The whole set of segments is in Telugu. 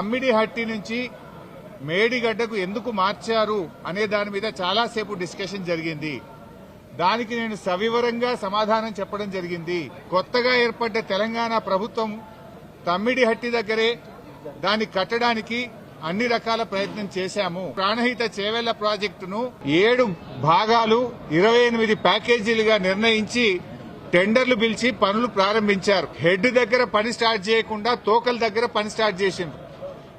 తమ్మిడిహట్టి నుంచి మేడిగడ్డకు ఎందుకు మార్చారు అనే దాని మీద చాలాసేపు డిస్కషన్ జరిగింది. దానికి నేను సవివరంగా సమాధానం చెప్పడం జరిగింది. కొత్తగా ఏర్పడ్డ తెలంగాణ ప్రభుత్వం తమ్మిడిహట్టి దగ్గరే దాన్ని కట్టడానికి అన్ని రకాల ప్రయత్నం చేశాము. ప్రాణహిత చేవెళ్ళ ప్రాజెక్టును ఏడు భాగాలు ఇరవై ఎనిమిది ప్యాకేజీలుగా నిర్ణయించి టెండర్లు పిలిచి పనులు ప్రారంభించారు. హెడ్ దగ్గర పని స్టార్ట్ చేయకుండా తోకల దగ్గర పని స్టార్ట్ చేసిండ్రు.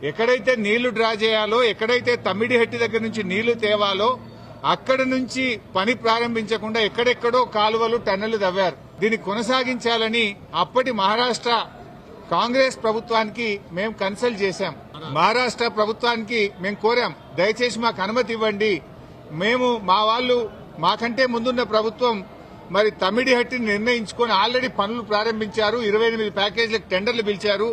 ఎక్కడైతే నీళ్ళు డ్రా చేయాలో ఎక్కడైతే తమ్మిడి హెట్టి దగ్గర నుంచి నీళ్ళు తేవాలో అక్కడ నుంచి పని ప్రారంభించకుండా ఎక్కడెక్కడో కాలువలు టన్నెలు తవ్వారు. దీన్ని కొనసాగించాలని అప్పటి మహారాష్ట్ర కాంగ్రెస్ ప్రభుత్వానికి మేము కన్సల్ట్ చేశాం. మహారాష్ట్ర ప్రభుత్వానికి మేము కోరాం దయచేసి మాకు అనుమతి ఇవ్వండి. మేము మా వాళ్ళు మాకంటే ముందున్న ప్రభుత్వం మరి తమిడి హట్టిని నిర్ణయించుకొని ఆల్రెడీ పనులు ప్రారంభించారు. ఇరవై ఎనిమిది ప్యాకేజీలకు టెండర్లు పిలిచారు.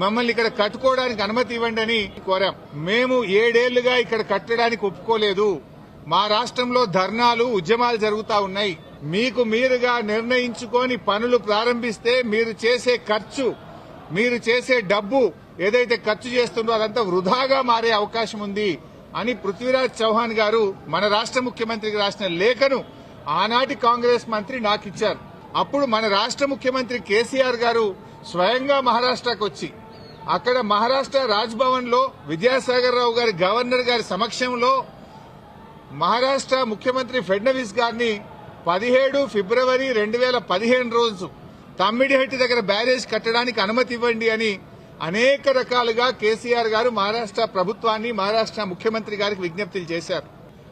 మమ్మల్ని ఇక్కడ కట్టుకోవడానికి అనుమతి ఇవ్వండి అని కోరాం. మేము ఏడేళ్ళుగా ఇక్కడ కట్టడానికి ఒప్పుకోలేదు. మా రాష్ట్రంలో ధర్నాలు ఉద్యమాలు జరుగుతా ఉన్నాయి. మీకు మీరుగా నిర్ణయించుకొని పనులు ప్రారంభిస్తే మీరు చేసే ఖర్చు మీరు చేసే డబ్బు ఏదైతే ఖర్చు చేస్తుందో అదంతా వృధాగా మారే అవకాశం ఉంది అని పృథ్వీరాజ్ చౌహాన్ గారు మన రాష్ట్ర ముఖ్యమంత్రికి రాసిన లేఖను ఆనాటి కాంగ్రెస్ మంత్రి నాకు ఇచ్చారు అప్పుడు మన రాష్ట్ర ముఖ్యమంత్రి కేసీఆర్ గారు స్వయంగా మహారాష్ట్రకు వచ్చి అక్కడ మహారాష్ట్ర రాజ్భవన్లో విద్యాసాగర్ రావు గారి గవర్నర్ గారి సమక్షంలో మహారాష్ట్ర ముఖ్యమంత్రి ఫడ్నవీస్ గారిని పదిహేడు ఫిబ్రవరి రెండు వేల పదిహేను రోజు తమ్మిడిహట్టి దగ్గర బ్యారేజ్ కట్టడానికి అనుమతి ఇవ్వండి అని అనేక రకాలుగా కేసీఆర్ గారు మహారాష్ట్ర ప్రభుత్వాన్ని మహారాష్ట్ర ముఖ్యమంత్రి గారికి విజ్ఞప్తులు చేశారు.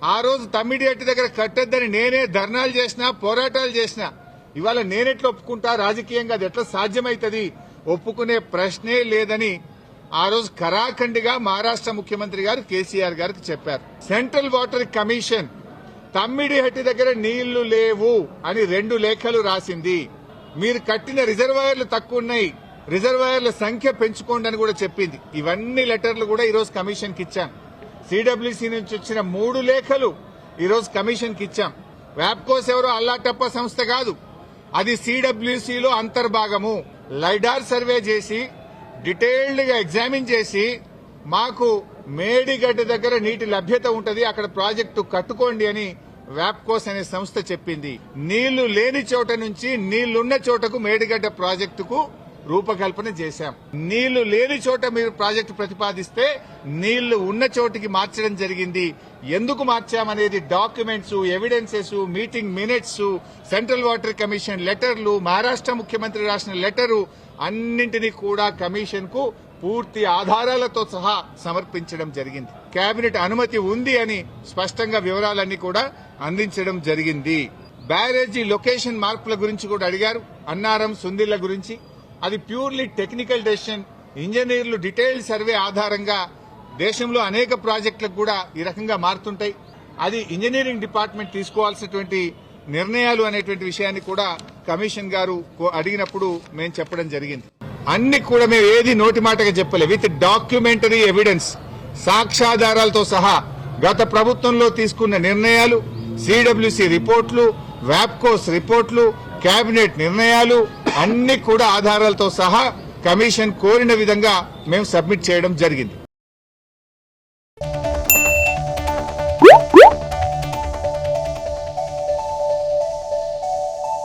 ఆ రోజు తమ్మిడిహట్టి దగ్గర కట్టొద్దని నేనే ధర్నాలు చేసినా పోరాటాలు చేసినా ఇవాళ నేనెట్లా ఒప్పుకుంటా? రాజకీయంగా అది ఎట్లా సాధ్యమవుతుంది ఒప్పుకునే ప్రశ్నే లేదని ఆ రోజు కరాఖండిగా మహారాష్ట్ర ముఖ్యమంత్రి గారు కేసీఆర్ గారికి చెప్పారు. సెంట్రల్ వాటర్ కమిషన్ తమ్మిడిహట్టి దగ్గర నీళ్ళు లేవు అని రెండు లేఖలు రాసింది. మీరు కట్టిన రిజర్వాయర్లు తక్కువ ఉన్నాయి. రిజర్వాయర్ల సంఖ్య పెంచుకోండి అని కూడా చెప్పింది. ఇవన్నీ లెటర్లు కూడా ఈరోజు కమిషన్కి ఇచ్చాం. సిడబ్ల్యూసీ నుంచి వచ్చిన మూడు లేఖలు ఈరోజు కమిషన్కి ఇచ్చాం. వ్యాప్కోస్ ఎవరో అల్లాటప్ప సంస్థ కాదు. అది సిడబ్ల్యూసీలో అంతర్భాగము. లైడార్ సర్వే చేసి డీటెయిల్డ్గా ఎగ్జామిన్ చేసి మాకు మేడిగడ్డ దగ్గర నీటి లభ్యత ఉంటది అక్కడ ప్రాజెక్టు కట్టుకోండి అని వ్యాప్కోస్ అనే సంస్థ చెప్పింది. నీళ్ళు లేని చోట నుంచి నీళ్ళున్న చోటకు మేడిగడ్డ ప్రాజెక్టుకు రూపకల్పన చేశాం. నీళ్ళు లేని చోట మీరు ప్రాజెక్టు ప్రతిపాదిస్తే నీళ్ళు ఉన్న చోటికి మార్చడం జరిగింది. ఎందుకు మార్చామనేది documents evidences meeting minutes central water commission లెటర్లు మహారాష్ట్ర ముఖ్యమంత్రి రాసిన లెటరు అన్నింటినీ కూడా కమిషన్కు పూర్తి ఆధారాలతో సహా సమర్పించడం జరిగింది. కేబినెట్ అనుమతి ఉంది అని స్పష్టంగా వివరాలన్నీ కూడా అందించడం జరిగింది. బ్యారేజీ లొకేషన్ మార్పుల గురించి కూడా అడిగారు. అన్నారం సుందిళ్ళ గురించి అది ప్యూర్లీ టెక్నికల్ డెసిషన్. ఇంజనీర్లు డీటెయిల్డ్ సర్వే ఆధారంగా దేశంలో అనేక ప్రాజెక్టులకు కూడా ఈ రకంగా మారుతుంటాయి. అది ఇంజనీరింగ్ డిపార్ట్మెంట్ తీసుకోవాల్సినటువంటి నిర్ణయాలు అనేటువంటి విషయాన్ని కూడా కమిషన్ గారు కో- అడిగినప్పుడు మేము చెప్పడం జరిగింది. అన్ని కూడా మేము ఏది నోటి మాటగా చెప్పలే. విత్ డాక్యుమెంటరీ ఎవిడెన్స్ సాక్ష్యాధారాలతో సహా గత ప్రభుత్వంలో తీసుకున్న నిర్ణయాలు సిడబ్ల్యూసి రిపోర్ట్లు వ్యాప్కోస్ రిపోర్ట్లు కేబినెట్ నిర్ణయాలు అన్ని కూడా ఆధారాలతో సహా కమిషన్ కోరిన విధంగా మేము సబ్మిట్ చేయడం జరిగింది.